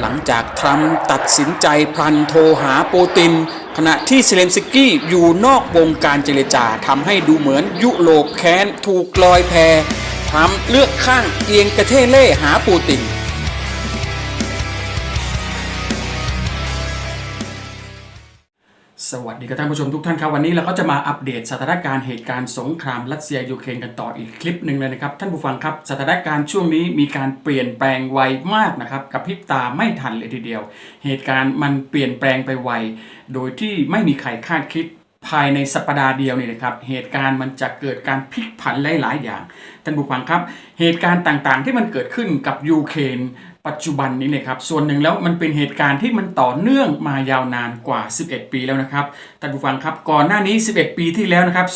หลังจากทรัมป์ตัดสินใจพลันโทรหาปูติน ขณะที่เซเลนสกี้อยู่นอกวงการเจรจาทำให้ดูเหมือนยุโรปแค้นถูกลอยแพทรัมป์เลือกข้างเอียงกระเทเล่หาปูติน สวัสดีครับท่านผู้ชมทุกท่านครับ วันนี้เราก็จะมาอัปเดตสถานการณ์เหตุการณ์สงครามรัสเซียยูเครนกันต่ออีกคลิปหนึ่งเลยนะครับ ท่านผู้ฟังครับสถานการณ์ช่วงนี้มีการเปลี่ยนแปลงไวมากนะครับกับพริบตาไม่ทันเลยทีเดียว เหตุการณ์มันเปลี่ยนแปลงไปไว โดยที่ไม่มีใครคาดคิดภายในสัปดาห์เดียวนี่นะครับ เหตุการณ์มันจะเกิดการพลิกผันหลาย ๆ อย่าง ท่านผู้ฟังครับ เหตุการณ์ต่างๆ ที่มันเกิดขึ้นกับยูเครน ปัจจุบันนี้เลยครับ ส่วนหนึ่งแล้วมันเป็นเหตุการณ์ที่มันต่อเนื่องมายาวนานกว่า 11 ปีแล้วนะครับท่านผู้ฟังครับก่อนหน้านี้ 11 ปีที่แล้วนะครับ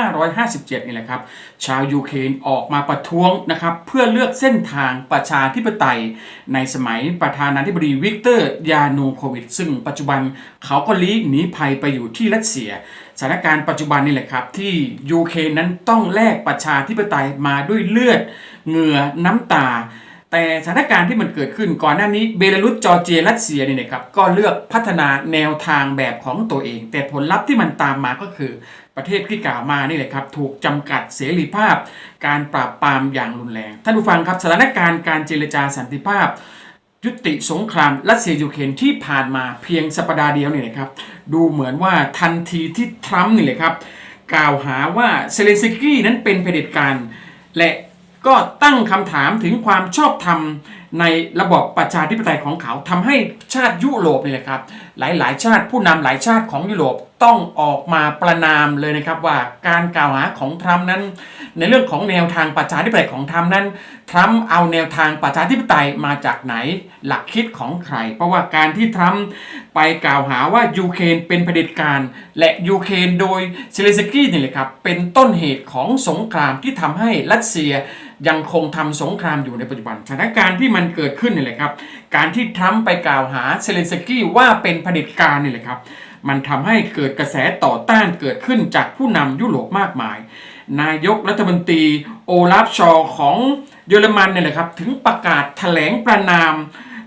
2557 นี่แหละครับ ชาวยูเครนออกมาประท้วงนะครับ เพื่อเลือกเส้นทางประชาธิปไตย ในสมัยประธานาธิบดีวิกเตอร์ ยานูโควิด ซึ่งปัจจุบันเขาก็ลี้หนีภัยไปอยู่ที่รัสเซียสถานการณ์ปัจจุบันนี่แหละครับ ที่ยูเครนนั้นต้องแลกประชาธิปไตยมาด้วยเลือด เหงื่อน้ำตา แต่สถานการณ์ที่มันเกิดขึ้นก่อนหน้านี้เบลารุสจอร์เจียรัสเซียนี่นะครับก็เลือกพัฒนาแนวทางแบบของตัวเอง แต่ผลลัพธ์ที่มันตามมาก็คือประเทศที่กล่าวมานี่แหละครับถูกจำกัดเสรีภาพ การปราบปรามอย่างรุนแรงท่านผู้ฟังครับสถานการณ์การเจรจาสันติภาพ ยุติสงครามรัสเซียยูเครนที่ผ่านมาเพียงสัปดาห์เดียวนี่นะครับดูเหมือนว่าทันทีที่ทรัมป์นี่เลยครับกล่าวหาว่าเซเลนสกี้นั้นเป็นเผด็จการและ ก็ตั้งคำถามถึงความชอบธรรมในระบอบประชาธิปไตยของเขาทำให้ชาติยุโรปนี่แหละครับ หลายๆ ชาติผู้นำหลายชาติของยุโรป ต้องออกมาประนามเลยนะครับว่าการกล่าวหาของทรัมป์นั้น ในเรื่องของแนวทางประชาธิปไตยของทรัมป์นั้นทรัมป์เอาแนวทางประชาธิปไตยมาจากไหนหลักคิดของใคร เพราะว่าการที่ทรัมป์ไปกล่าวหาว่ายูเครนเป็นเผด็จการ และยูเครนโดยเซเลสกี้นี่แหละครับเป็นต้นเหตุของสงครามที่ทำให้รัสเซียยังคงทำสงครามอยู่ในปัจจุบันสถานการณ์ที่มันเกิดขึ้นนี่แหละครับ การที่ทรัมป์ไปกล่าวหาเซเลนสกี้ว่าเป็นเผด็จการนี่แหละครับ มันทำให้เกิดกระแสต่อต้านเกิดขึ้นจากผู้นำยุโรปมากมาย นายกรัฐมนตรีโอลาฟชอของเยอรมันเนี่ยแหละครับถึงประกาศแถลงประนาม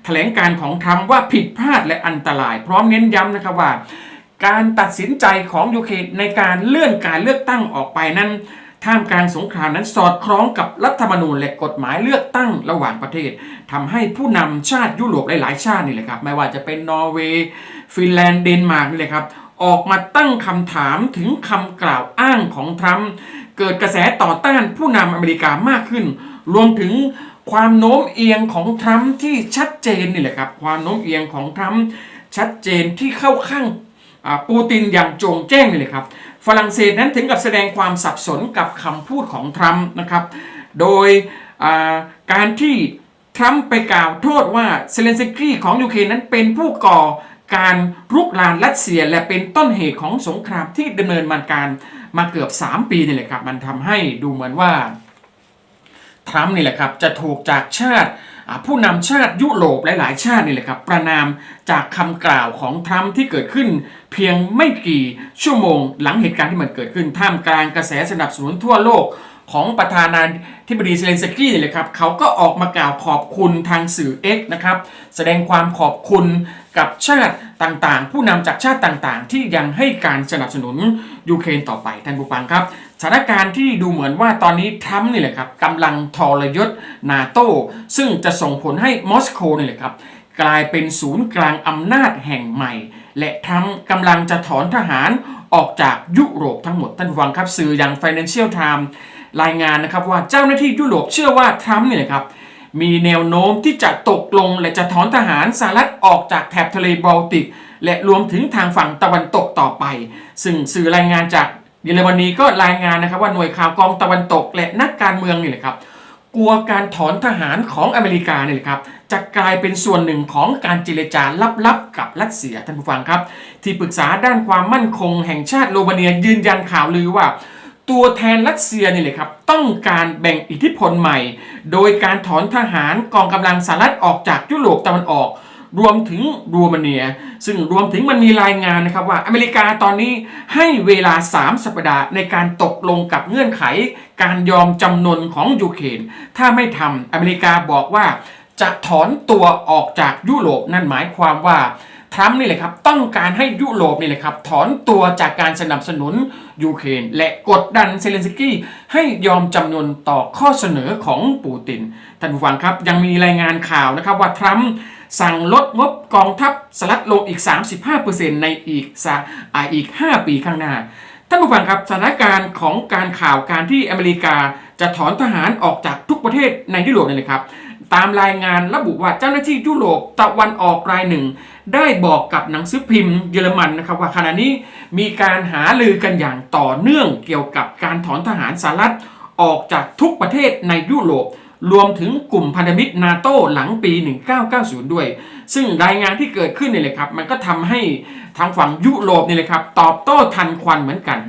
แถลงการของทรัมป์ว่าผิดพลาดและอันตราย พร้อมเน้นย้ำนะครับว่า การตัดสินใจของยูเครนในการเลื่อนการเลือกตั้งออกไปนั้น ท่ามกลางสงครามนั้นสอดคล้องกับรัฐธรรมนูญและกฎหมายเลือกตั้งระหว่างประเทศทำให้ผู้นำชาติยุโรปหลายๆ ชาตินี่แหละครับไม่ว่าจะเป็นนอร์เวย์ ฟินแลนด์เดนมาร์กนี่แหละครับ ออกมาตั้งคำถามถึงคำกล่าวอ้างของทรัมป์เกิดกระแสต่อต้านผู้นำอเมริกามากขึ้น รวมถึงความโน้มเอียงของทรัมป์ที่ชัดเจนนี่แหละครับ ความโน้มเอียงของทรัมป์ชัดเจนที่เข้าข้างปูตินอย่างโจงแจ้งเลยครับ ฝรั่งเศสนั้นถึงกับแสดงความสับสนกับคำพูดของทรัมป์นะครับ โดยการที่ทรัมป์ไปกล่าวโทษว่าเซเลนสกี้ของยูเครนนั้นเป็นผู้ก่อ การรุกรานรัสเซียและเป็นต้นเหตุของสงครามที่ดำเนินมาการมาเกือบ 3 ปีนี่แหละครับ มันทำให้ดูเหมือนว่าทรัมป์นี่แหละครับจะถูกจากชาติผู้นำชาติยุโรปหลายๆชาตินี่แหละครับประนามจากคำกล่าวของทรัมป์ที่เกิดขึ้น เพียงไม่กี่ชั่วโมงหลังเหตุการณ์ที่มันเกิดขึ้นท่ามกลางกระแสสนับสนุนทั่วโลก ของประธานาธิบดีเซเลนสกี้นี่แหละครับเขาก็ออกมากล่าวขอบคุณทางสื่อ X นะครับ แสดงความขอบคุณกับชาติต่างๆ ผู้นำจากชาติต่างๆ ที่ยังให้การสนับสนุนยูเครนต่อไปท่านผู้ฟังครับสถานการณ์ที่ดูเหมือนว่าตอนนี้ทรัมป์นี่แหละครับกำลังทรยศนาโต้ซึ่งจะส่งผลให้มอสโกนี่แหละครับกลายเป็นศูนย์กลางอำนาจแห่งใหม่ และทรัมป์กำลังจะถอนทหารออกจากยุโรปทั้งหมดท่านฟังครับสื่ออย่าง Financial Times รายงานนะครับว่าเจ้าหน้าที่ยุโรปเชื่อว่าทรัมป์เนี่ยนะครับมีแนวโน้มที่จะตกลงและจะถอนทหารสหรัฐออกจากแถบทะเลบอลติก และรวมถึงทางฝั่งตะวันตกต่อไป ซึ่งสื่อรายงานจากเยอรมนีก็รายงานนะครับว่าหน่วยข่าวกองตะวันตก และนักการเมืองนี่แหละครับกลัวการถอนทหารของอเมริกาเนี่ยแหละครับจะกลายเป็นส่วนหนึ่งของการเจรจาลับๆกับรัสเซียท่านผู้ฟังครับ ที่ปรึกษาด้านความมั่นคงแห่งชาติโรมาเนียยืนยันข่าวลือว่า ตัวแทนรัสเซียนี่แหละครับต้องการแบ่งอิทธิพลใหม่ โดยการถอนทหารกองกำลังสหรัฐออกจากยุโรปตะวันออก รวมถึงโรมาเนีย ซึ่งรวมถึงมันมีรายงานนะครับว่าอเมริกาตอนนี้ให้เวลา 3 สัปดาห์ในการตกลงกับเงื่อนไข การยอมจำนนของยูเครนถ้าไม่ทำอเมริกาบอกว่าจะถอนตัวออกจากยุโรปนั่นหมายความว่า ทรัมป์นี่แหละครับต้องการให้ยุโรปนี่แหละครับถอนตัวจากการสนับสนุนยูเครนและกดดันเซเลนสกี้ให้ยอมจำนวนต่อข้อเสนอของปูตินท่านผู้ฟังครับยังมีรายงานข่าวนะครับว่าทรัมป์สั่งลดงบกองทัพสลัดลงอีก 35%ในอีกสาอีก 5 ปีข้างหน้า ท่านผู้ฟังครับสถานการณ์ของการข่าวการที่อเมริกาจะถอนทหารออกจากทุกประเทศในยุโรปนี่เลยครับ ตามรายงานระบุว่าเจ้าหน้าที่ยุโรปตะวันออกรายหนึ่ง ได้บอกกับหนังสือพิมพ์เยอรมันนะครับว่าขณะนี้มีการหาลือกันอย่างต่อเนื่องเกี่ยวกับการถอนทหารสหรัฐออกจากทุกประเทศในยุโรป รวมถึงกลุ่มพันธมิตรนาโต้หลังปี 1990 ด้วย ซึ่งรายงานที่เกิดขึ้นนี่ยเลยครับ มันก็ทำให้ทางฝั่งยุโรปนี่เลยครับตอบโต้ทันควันเหมือนกัน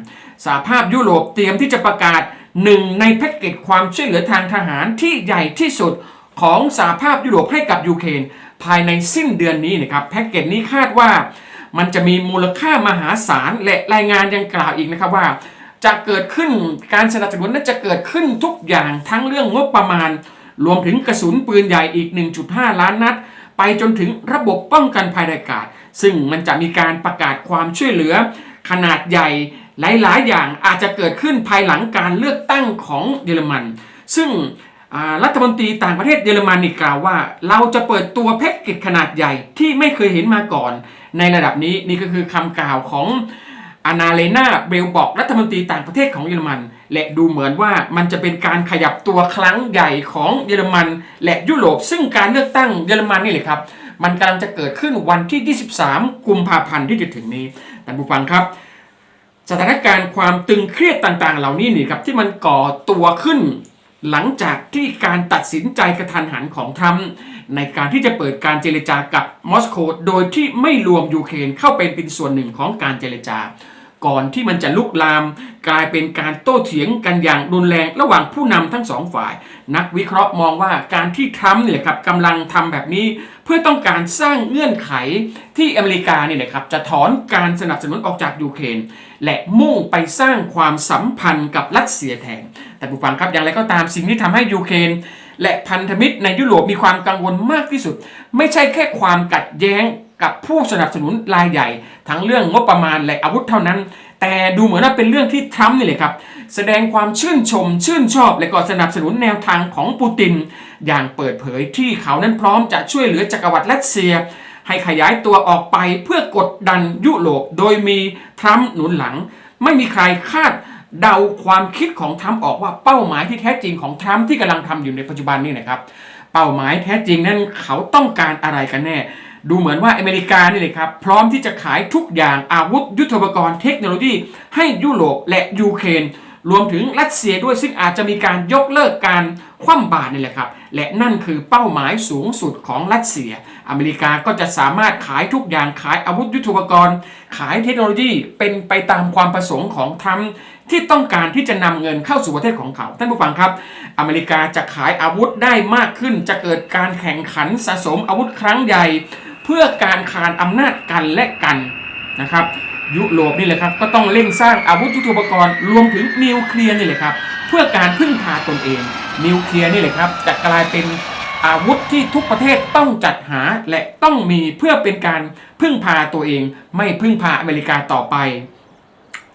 สหภาพยุโรปเตรียมที่จะประกาศหนึ่งในแพ็กเกจความช่วยเหลือทางทหารที่ใหญ่ที่สุด ของสหภาพยุโรปให้กับยูเครนภายในสิ้นเดือนนี้นะครับแพ็กเกจนี้คาดว่ามันจะมีมูลค่ามหาศาลและรายงานยังกล่าวอีกนะครับว่า จะเกิดขึ้นการสนับสนุนนั้นจะเกิดขึ้นทุกอย่างทั้งเรื่องงบประมาณ รวมถึงกระสุนปืนใหญ่อีก 1.5 ล้านนัด ไปจนถึงระบบป้องกันภัยอากาศ ซึ่งมันจะมีการประกาศความช่วยเหลือ ขนาดใหญ่หลายๆ อย่างอาจจะเกิดขึ้นภายหลังการเลือกตั้งของเยอรมัน ซึ่ง รัฐมนตรีต่างประเทศเยอรมันนี่กล่าวว่า เราจะเปิดตัวแพ็กเกจขนาดใหญ่ที่ไม่เคยเห็นมาก่อน ในระดับนี้นี่ก็คือคำกล่าวของอานาเลนาเบลบอกรัฐมนตรีต่างประเทศของเยอรมัน และดูเหมือนว่ามันจะเป็นการขยับตัวครั้งใหญ่ของเยอรมัน และยุโรป ซึ่งการเลือกตั้งเยอรมันนี่แหละครับ มันกำลังจะเกิดขึ้นวันที่ 23 กุมภาพันธ์ที่จะถึงนี้ท่านผู้ฟังครับ สถานการณ์ความตึงเครียดต่างๆ เหล่านี้นี่ครับที่มันก่อตัวขึ้น หลังจากที่การตัดสินใจกระทันหันของทรัมป์ในการที่จะเปิดการเจรจากับมอสโกโดยที่ไม่รวมยูเครนเข้าเป็นเป็นส่วนหนึ่งของการเจรจา ก่อนที่มันจะลุกลาม กลายเป็นการโต้เถียงกันอย่างรุนแรงระหว่างผู้นำทั้งสองฝ่าย นักวิเคราะห์มองว่าการที่ทรัมป์เนี่ยครับกำลังทำแบบนี้ เพื่อต้องการสร้างเงื่อนไขที่อเมริกาเนี่ยนะครับจะถอนการสนับสนุนออกจากยูเครนและมุ่งไปสร้างความสัมพันธ์กับรัสเซียแทน แต่ผู้ฟังครับอย่างไรก็ตามสิ่งที่ทำให้ยูเครนและพันธมิตรในยุโรปมีความกังวลมากที่สุด ไม่ใช่แค่ความกัดแย้ง กับผู้สนับสนุนรายใหญ่ ทั้งเรื่องงบประมาณและอาวุธเท่านั้น แต่ดูเหมือนว่าเป็นเรื่องที่ทรัมป์นี่เลยครับ แสดงความชื่นชม ชื่นชอบ และก็สนับสนุนแนวทางของปูติน อย่างเปิดเผยที่เขานั้นพร้อมจะช่วยเหลือจักรวรรดิรัสเซีย ให้ขยายตัวออกไปเพื่อกดดันยุโรปโดยมีทรัมป์หนุนหลัง ไม่มีใครคาดเดาความคิดของทรัมป์ออกว่าเป้าหมายที่แท้จริงของทรัมป์ที่กำลังทำอยู่ในปัจจุบันนี่นะครับ เป้าหมายแท้จริงนั้นเขาต้องการอะไรกันแน่ ดูเหมือนว่าอเมริกานี่เลยครับ พร้อมที่จะขายทุกอย่างอาวุธยุทโธปกรณ์เทคโนโลยีให้ยุโรปและยูเครนรวมถึงรัสเซียด้วยซึ่งอาจจะมีการยกเลิกการคว่ำบาตรนี่แหละครับ และนั่นคือเป้าหมายสูงสุดของรัสเซีย อเมริกาก็จะสามารถขายทุกอย่างขายอาวุธยุทโธปกรณ์ ขายเทคโนโลยีเป็นไปตามความประสงค์ของทรัมป์ที่ต้องการที่จะนำเงินเข้าสู่ประเทศของเขา ท่านผู้ฟังครับ อเมริกาจะขายอาวุธได้มากขึ้น จะเกิดการแข่งขันสะสมอาวุธครั้งใหญ่ เพื่อการคานอำนาจกันและกันนะครับยุโรปนี่แหละครับก็ต้องเร่งสร้างอาวุธยุทโธปกรณ์รวมถึงนิวเคลียร์นี่แหละครับเพื่อการพึ่งพาตนเอง นิวเคลียร์นี่แหละครับจะกลายเป็นอาวุธที่ทุกประเทศต้องจัดหาและต้องมีเพื่อเป็นการพึ่งพาตัวเอง ไม่พึ่งพาอเมริกาต่อไป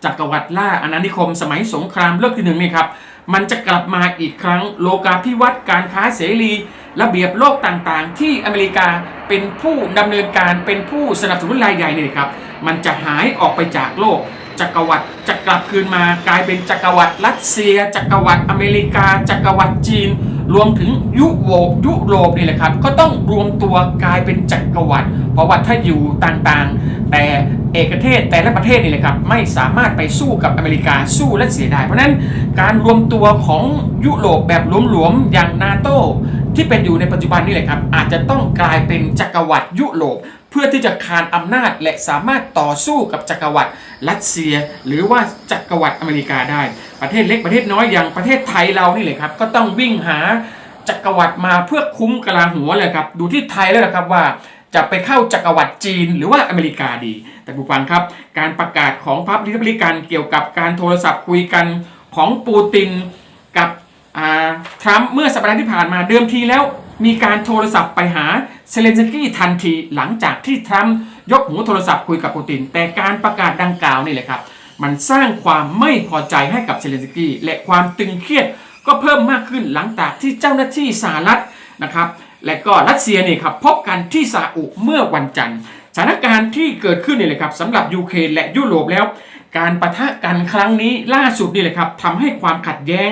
จักรวรรดิล่าอาณานิคมสมัยสงครามโลกที่หนึ่งนี่ครับมันจะกลับมาอีกครั้งโลกาภิวัตน์การค้าเสรี ระเบียบโลกต่างๆ ที่อเมริกาเป็นผู้ดำเนินการเป็นผู้สนับสนุนรายใหญ่นี่ครับมันจะหายออกไปจากโลก จักรวรรดิจะกลับคืนมากลายเป็นจักรวรรดิรัสเซีย จักรวรรดิอเมริกา จักรวรรดิจีน รวมถึงยุโรปยุโรปนี่แหละครับ ก็ต้องรวมตัวกลายเป็นจักรวรรดิเพราะว่าถ้าอยู่ต่างๆ แต่เอกเทศแต่ละประเทศนี่แหละครับไม่สามารถไปสู้กับอเมริกาสู้รัสเซียได้ เพราะฉะนั้นการรวมตัวของยุโรปแบบหลวมๆอย่างนาโต ที่เป็นอยู่ในปัจจุบันนี่แหละครับ อาจจะต้องกลายเป็นจักรวรรดิยุโรปเพื่อที่จะคานอำนาจและสามารถต่อสู้กับจักรวรรดิรัสเซีย หรือว่าจักรวรรดิอเมริกาได้ ประเทศเล็กประเทศน้อยอย่างประเทศไทยเรานี่เลยครับ ก็ต้องวิ่งหาจักรวรรดิมาเพื่อคุ้มกลาหัวเลยครับ ดูที่ไทยแล้วนะครับว่าจะไปเข้าจักรวรรดิจีนหรือว่าอเมริกาดี แต่ผู้ฟังครับ การประกาศของพรรคริพับลิกันเกี่ยวกับการโทรศัพท์คุยกันของปูตินกับ ทรัมป์เมื่อสัปดาห์ที่ผ่านมาเดิมทีแล้ว มีการโทรศัพท์ไปหาเซเลนสกี้ทันทีหลังจากที่ทรัมป์ยกหูโทรศัพท์คุยกับปูติน แต่การประกาศดังกล่าวนี่แหละครับ มันสร้างความไม่พอใจให้กับเซเลนสกี้และความตึงเครียดก็เพิ่มมากขึ้นหลังจากที่เจ้าหน้าที่สหรัฐนะครับ และก็รัสเซียนี่ครับพบกันที่ซาอุเมื่อวันจันทร์สถานการณ์ที่เกิดขึ้นนี่แหละครับสำหรับยูเครนและยุโรปแล้ว การประทะกันครั้งนี้ล่าสุดนี่แหละครับทำให้ความขัดแย้ง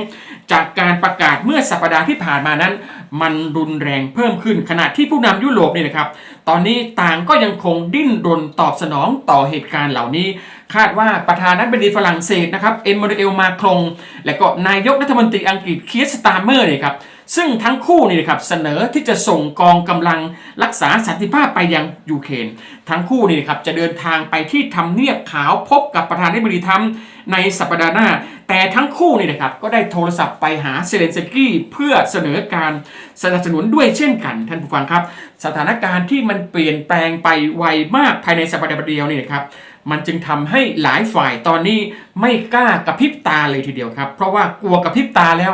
จากการประกาศเมื่อสัปดาห์ที่ผ่านมานั้น มันรุนแรงเพิ่มขึ้นขณะที่ผู้นำยุโรปนี่นะครับ ตอนนี้ต่างก็ยังคงดิ้นรนตอบสนองต่อเหตุการณ์เหล่านี้ คาดว่าประธานาธิบดีฝรั่งเศสนะครับเอ็มมานูเอลมาครง และก็นายกรัฐมนตรีอังกฤษเคียสตาร์เมอร์เนี่ยครับ ซึ่งทั้งคู่นี่นะครับเสนอที่จะส่งกองกำลังรักษาสันติภาพไปยังยูเครนทั้งคู่นี่นะครับจะเดินทางไปที่ทำเนียบขาวพบกับประธานาธิบดีทรัมป์ในสัปดาห์หน้า แต่ทั้งคู่นี่นะครับก็ได้โทรศัพท์ไปหาเซเลนสกี้เพื่อเสนอการสนับสนุนด้วยเช่นกันท่านผู้ฟังครับ สถานการณ์ที่มันเปลี่ยนแปลงไปไวมากภายในสัปดาห์เดียวนี่นะครับมันจึงทำให้หลายฝ่ายตอนนี้ไม่กล้ากระพริบตาเลยทีเดียวครับ เพราะว่ากลัวกระพริบตาแล้ว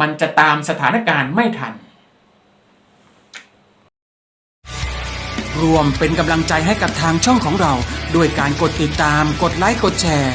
มันจะตามสถานการณ์ไม่ทัน รวมเป็นกำลังใจให้กับทางช่องของเรา ด้วยการกดติดตามกดไลค์กดแชร์